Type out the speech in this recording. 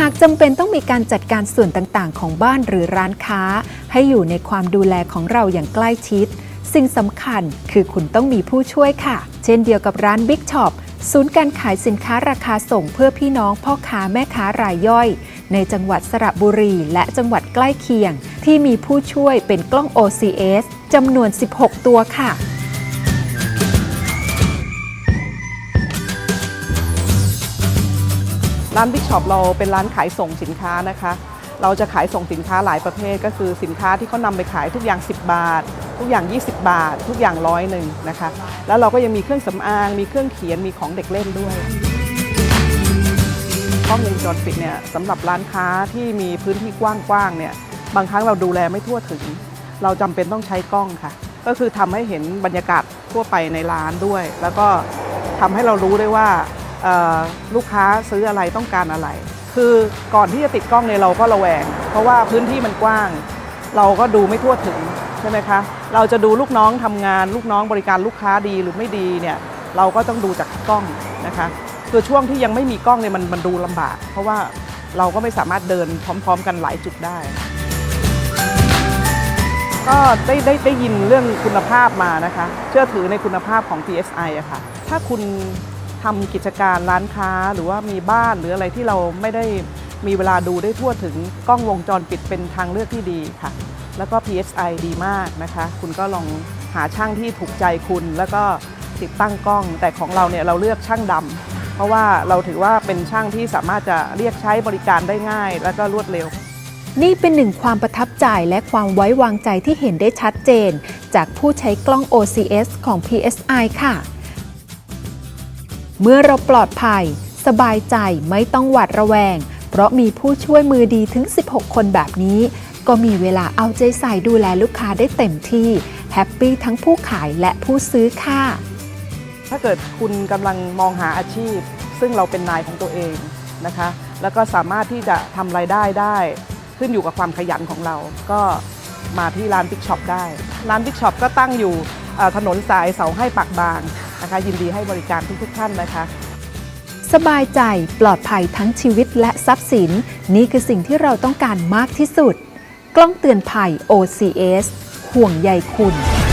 หากจำเป็นต้องมีการจัดการส่วนต่างๆ ของบ้านหรือร้านค้า ให้อยู่ในความดูแลของเราอย่างใกล้ชิด สิ่งสำคัญคือคุณต้องมีผู้ช่วยค่ะ เช่นเดียวกับร้าน Big Shop ศูนย์การขายสินค้าราคาส่งเพื่อพี่น้องพ่อค้าแม่ค้ารายย่อย ในจังหวัดสระบุรีและจังหวัดใกล้เคียง ที่มีผู้ช่วยเป็นกล้อง OCS จำนวน 16 ตัวค่ะ ร้านบิ๊กช็อปเราเป็นร้านขายส่งสินค้านะคะ เราจะขายส่งสินค้าหลายประเภท ก็คือสินค้าที่เขานำไปขายทุกอย่าง 10 บาท ทุกอย่าง 20 บาท ทุกอย่างร้อยหนึ่งนะคะ แล้วเราก็ยังมีเครื่องสำอาง มีเครื่องเขียนมีของเด็กเล่นด้วยกล้องวงจรปิดเนี่ยสำหรับร้านค้าที่มีพื้นที่กว้างๆเนี่ยบางครั้งเราดูแลไม่ทั่วถึง เราจำเป็นต้องใช้กล้องค่ะ ก็คือทำให้เห็นบรรยากาศทั่วไปในร้านด้วย แล้วก็ทำให้เรารู้ได้ว่า ลูกค้าซื้ออะไรต้องการอะไร คือก่อนที่จะติดกล้องเนี่ยเราก็ระแวง เพราะว่าพื้นที่มันกว้าง เราก็ดูไม่ทั่วถึงใช่ไหมคะเราจะดูลูกน้องทำงาน ลูกน้องบริการลูกค้าดีหรือไม่ดีเนี่ยเราก็ต้องดูจากกล้องนะคะคือช่วงที่ยังไม่มีกล้องเนี่ยมันมันดูลำบาก เพราะว่าเราก็ไม่สามารถเดินพร้อม ๆ กันหลายจุดได้ ก็ได้ได้ได้ยินเรื่องคุณภาพมานะคะ เชื่อถือในคุณภาพของ PSI อะค่ะ ถ้าคุณ ทำกิจการร้านค้าหรือว่ามีบ้านหรืออะไรที่เราไม่ได้มีเวลาดูได้ทั่วถึงกล้องวงจรปิดเป็นทางเลือกที่ดีค่ะ แล้วก็ PSI ดีมากนะคะ คุณก็ลองหาช่างที่ถูกใจคุณ แล้วก็ติดตั้งกล้อง แต่ของเราเนี่ยเราเลือกช่างดำเพราะว่าเราถือว่าเป็นช่างที่สามารถจะเรียกใช้บริการได้ง่าย แล้วก็รวดเร็ว นี่เป็นหนึ่งความประทับใจและความไว้วางใจที่เห็นได้ชัดเจน จากผู้ใช้กล้อง OCS ของ PSI ค่ะ เมื่อเราปลอดภัย สบายใจไม่ต้องหวาดระแวง เพราะมีผู้ช่วยมือดีถึง 16 คนแบบนี้ ก็มีเวลาเอาใจใส่ดูแลลูกค้าได้เต็มที่ แฮปปี้ทั้งผู้ขายและผู้ซื้อค่ะ ถ้าเกิดคุณกำลังมองหาอาชีพ ซึ่งเราเป็นนายของตัวเองนะคะ แล้วก็สามารถที่จะทำรายได้ได้ ขึ้นอยู่กับความขยันของเรา ก็มาที่ร้านบิ๊กช็อปได้ ร้านบิ๊กช็อปก็ตั้งอยู่ถนนสายเสาให้ปากบาง นะคะยินดีให้บริการทุกๆท่านนะคะ สบายใจปลอดภัยทั้งชีวิตและทรัพย์สิน นี่คือสิ่งที่เราต้องการมากที่สุด กล้องเตือนภัย OCS ห่วงใยคุณ